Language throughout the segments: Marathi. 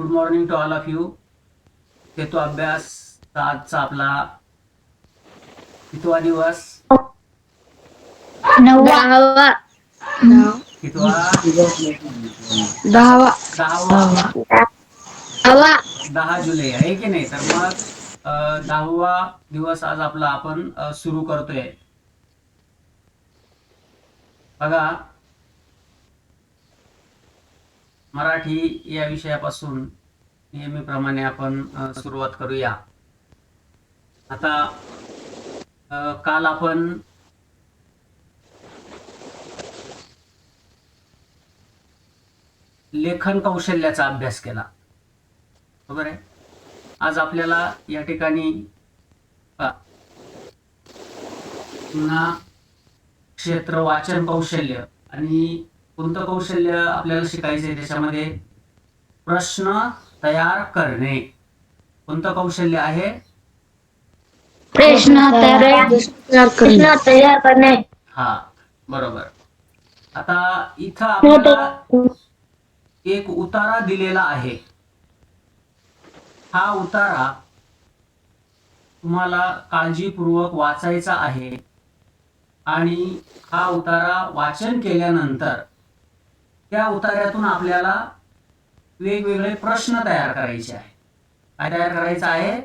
Good morning to all of you तो अभ्यास आजचा आपला कितवा दिवस दहावा दहावा दहा जुलै आहे की नाही तर मग दहावा दिवस आज आपला आपण सुरू करतोय बघा मराठी या विषयापासून नेहमीप्रमाणे आपण सुरुवात करूया आता काल आपण लेखन कौशल्याचा अभ्यास केला बरोबर आहे आज आपल्याला या ठिकाणी पुन्हा क्षेत्र वाचन कौशल्य आणि कोणतं कौशल्य आपल्याला शिकायचं त्याच्यामध्ये प्रश्न तयार करणे कोणतं कौशल्य आहे प्रश्न तयार करणे हा बरोबर आता इथं आपल्याला एक उतारा दिलेला आहे हा उतारा तुम्हाला काळजीपूर्वक वाचायचा आहे आणि हा उतारा वाचन केल्यानंतर त्या उतार्यातून आपल्याला वेगवेगळे प्रश्न तयार करायचे आहे काय तयार करायचं आहे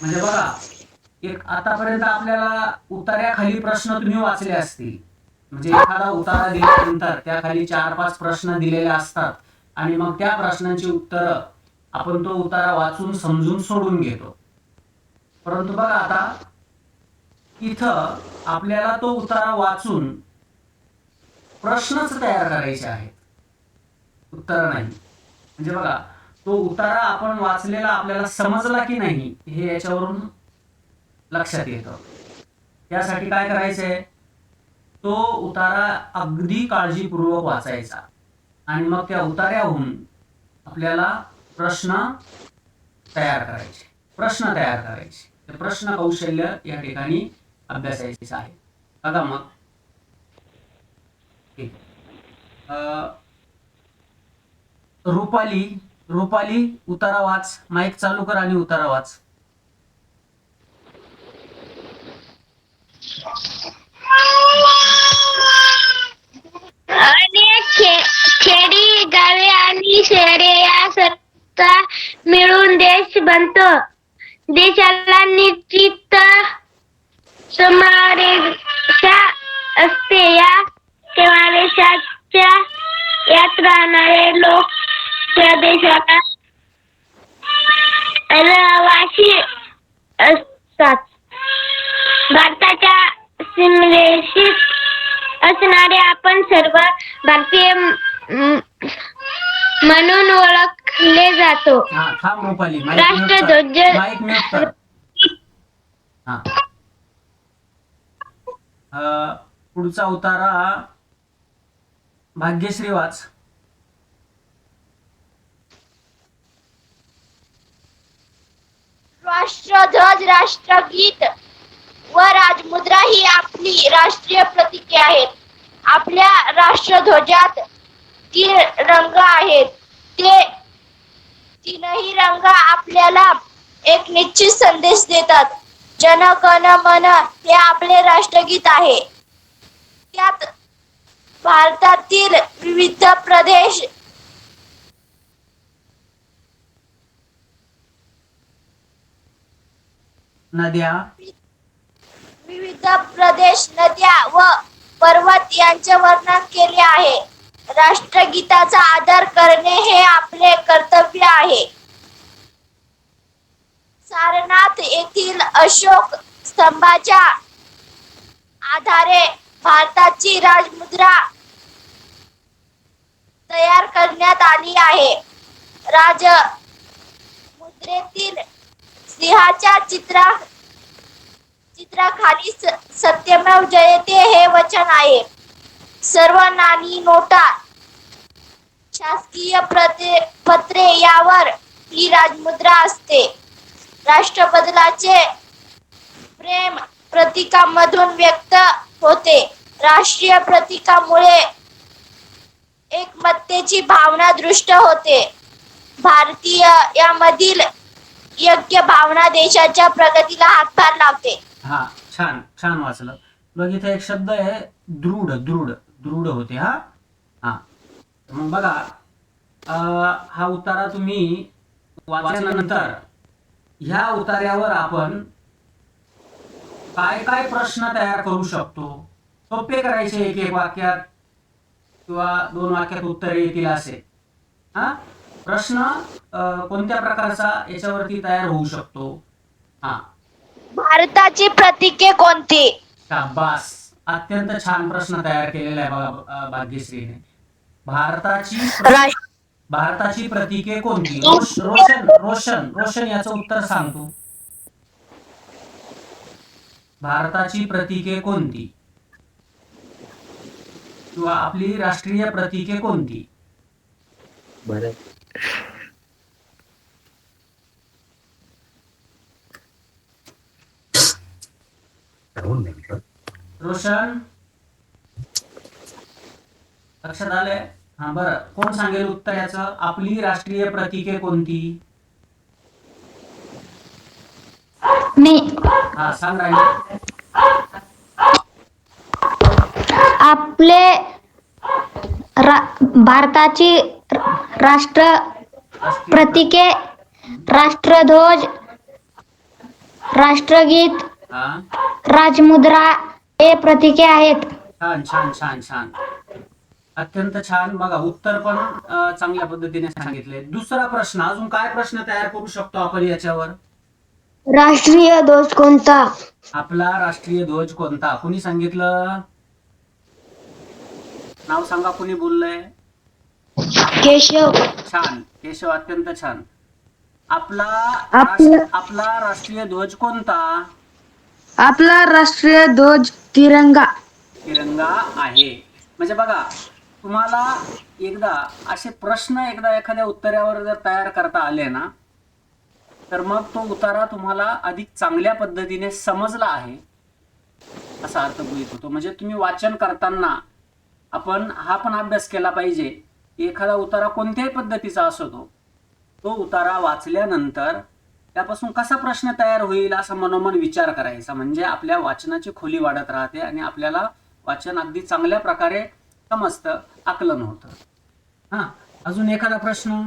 म्हणजे बघा एक आतापर्यंत आपल्याला उतार्याखाली प्रश्न तुम्ही वाचले असतील म्हणजे एखादा उतारा दिल्यानंतर त्या खाली चार पाच प्रश्न दिलेले असतात आणि मग त्या प्रश्नांची उत्तरं आपण तो उतारा वाचून समजून सोडून घेतो परंतु बघा आता इथं आपल्याला तो उतारा वाचून प्रश्नच तयार करायचे आहेत उत्तर नाही म्हणजे बघा तो उतारा आपण वाचलेला आपल्याला समजला की नाही हे याच्यावरून लक्षात येतं त्यासाठी काय करायचंय तो उतारा अगदी काळजीपूर्वक वाचायचा आणि मग त्या उतार्याहून आपल्याला प्रश्न तयार करायचे प्रश्न तयार करायचे प्रश्न कौशल्य या ठिकाणी अभ्यासायचे आहे बघा मग ओके रुपाली रुपाली उतारा वाच माईक चालू कर आणि उतारा वाच खेडी गावे आणि शहरे या सत्ता मिळून देश बनतो देशाला निश्चित समारेषा असते या तेव्हा देशाच्या यात राहणारे लोक त्या देशाला असतात भारताच्या असणारे आपण सर्व भारतीय म्हणून ओळखले जातो राष्ट्रध्वज हा. पुढचा उतारा भाग्यश्री वाच राष्ट्रध्वज राष्ट्रगीत व राजमुद्रा ही आपली राष्ट्रीय प्रतीके आहेत आपल्या राष्ट्रध्वजात तीन रंग आहेत ते तीनही रंग आपल्याला एक निश्चित संदेश देतात जनगण मन हे आपले राष्ट्रगीत आहे त्यात भारतातील विविध प्रदेश नद्या विविध प्रदेश नद्या व पर्वत यांचे वर्णन केले आहे राष्ट्रगीताचा आदर करणे हे आपले कर्तव्य आहे सारनाथ येथील अशोक स्तंभाच्या आधारे भारताची राजमुद्रा तयार करण्यात आली आहे राज मुद्रेतील सिंहाच्या चित्रा चित्राखाली सत्यमेव जयते हे वचन आहे सर्व नाणी नोटा शासकीय पत्रे यावर ही राजमुद्रा असते बदलाचे प्रेम प्रतीकामधून व्यक्त होते राष्ट्रीय प्रतीकामुळे ची भावना दृष्ट होते भारतीय यामधील योग्य भावना देशाच्या प्रगतीला हातभार लावते हा छान छान वाचलं मग इथे एक शब्द आहे दृढ दृढ दृढ होते हा हा मग बघा हा उतारा तुम्ही वाचल्यानंतर ह्या उतार्यावर आपण काय काय प्रश्न तयार करू शकतो सोपे करायचे एक एक वाक्यात किंवा दोन वाक्यात उत्तरे येतील असे हा प्रश्न कोणत्या प्रकारचा याच्यावरती तयार होऊ शकतो हा भारताची प्रतीके कोणती शाबास अत्यंत छान प्रश्न तयार केलेला आहे भाग्यश्रीने भारताची भारताची प्रतीके कोणती रोशन रोशन रोशन याचं उत्तर सांगतो भारताची प्रतीके कोणती किंवा आपली राष्ट्रीय प्रतीके कोणती रोशन लक्षात आलंय हा बर कोण सांगेल उत्तर याच आपली राष्ट्रीय प्रतीके कोणती हा सांग राहिले आपले रा, भारताची राष्ट्र प्रतीके राष्ट्रध्वज राष्ट्रगीत राजमुद्रा हे प्रतीके आहेत छान छान छान छान अत्यंत छान बघा उत्तर पण चांगल्या पद्धतीने सांगितले दुसरा प्रश्न अजून काय प्रश्न तयार करू शकतो आपण याच्यावर राष्ट्रीय ध्वज कोणता आपला राष्ट्रीय ध्वज कोणता कुणी सांगितलं नाव सांगा कोणी बोललंय केशव छान केशव अत्यंत छान आपला आपला- राष्ट्रीय ध्वज कोणता आपला राष्ट्रीय ध्वज तिरंगा तिरंगा आहे म्हणजे बघा तुम्हाला एकदा असे प्रश्न एकदा एखाद्या उत्तरावर जर तयार करता आले ना तर मग तो उतारा तुम्हाला अधिक चांगल्या पद्धतीने समजला आहे असा अर्थ गृहीत होतो म्हणजे तुम्ही वाचन करताना आपण हा पण अभ्यास केला पाहिजे एखादा उतारा कोणत्याही पद्धतीचा असो तो तो उतारा वाचल्यानंतर त्यापासून कसा प्रश्न तयार होईल असा मनोमन विचार करायचा म्हणजे आपल्या वाचनाची खोली वाढत राहते आणि आपल्याला वाचन अगदी चांगल्या प्रकारे समजतं आकलन होतं हा अजून एखादा प्रश्न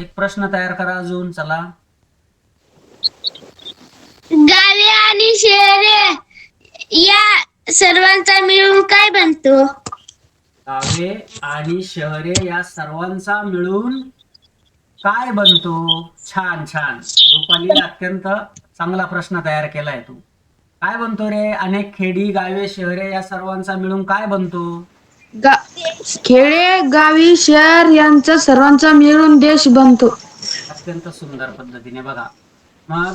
एक प्रश्न तयार करा अजून चला गावे आणि शहरे या सर्वांचा मिळून काय बनतो गावे आणि शहरे या सर्वांचा मिळून काय बनतो छान छान रुपाली अत्यंत चांगला प्रश्न तयार केलाय तू काय बनतो रे अनेक खेडी गावे शहरे या सर्वांचा मिळून काय बनतो खेडे गावी शहर यांचा सर्वांचा मिळून देश बनतो अत्यंत सुंदर पद्धतीने बघा मग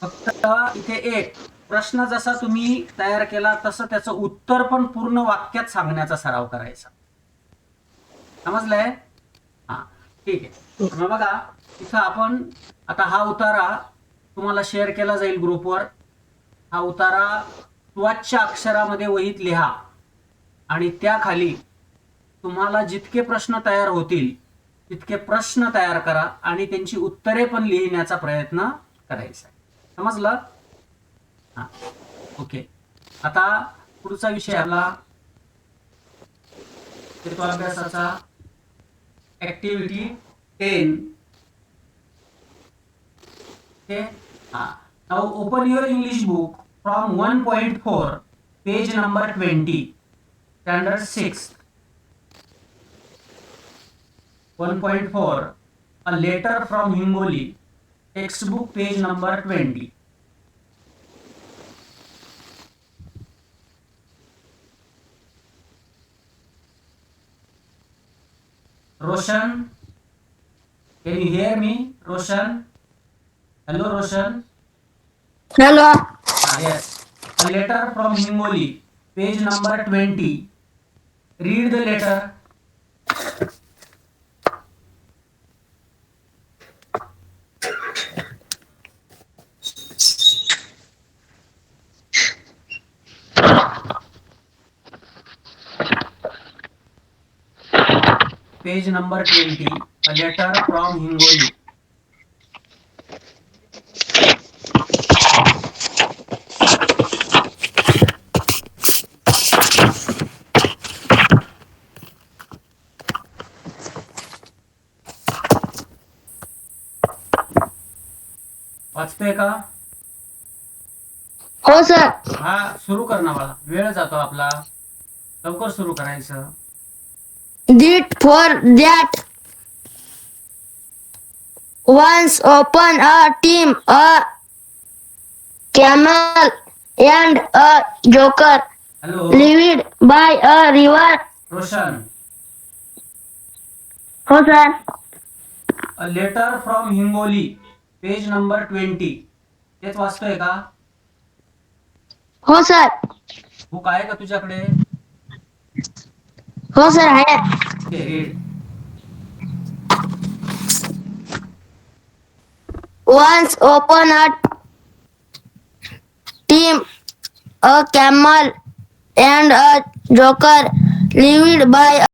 फक्त इथे एक प्रश्न जसा तुम्ही तयार केला तसं त्याचं उत्तर पण पूर्ण वाक्यात सांगण्याचा सराव करायचा समजलंय हा ठीक आहे मग बघा इथं आपण आता हा उतारा तुम्हाला शेअर केला जाईल ग्रुपवर हा उतारा स्वच्छ अक्षरामध्ये वहीत लिहा आणि त्याखाली तुम्हाला जितके प्रश्न तयार होतील तितके प्रश्न तयार करा आणि त्यांची उत्तरे पण लिहिण्याचा प्रयत्न करायचा समजलं हा ओके आता पुढचा विषय आला अभ्यासाचा activity ten open your English book from one point four page number twenty Standard 6. 1.4. A Letter from Hingoli. Textbook page number 20. Roshan, can you hear me? Roshan? Hello, Roshan. Hello. Ah, yes. A Letter from Hingoli. Page number 20. Read the letter. Page number 20, a letter from Hingoli. वाचते का हो सर हा सुरू कर ना वेळ जातो आपला लवकर सुरू करायचं डीट for that once upon a time a camel and a joker lived lived by a river Roshan हो sir a letter from Hingoli page number twenty तेच वाचतोय का हो सर बुक आहे का तुझ्याकडे हो सर आहे once upon a time a camel and a joker lived by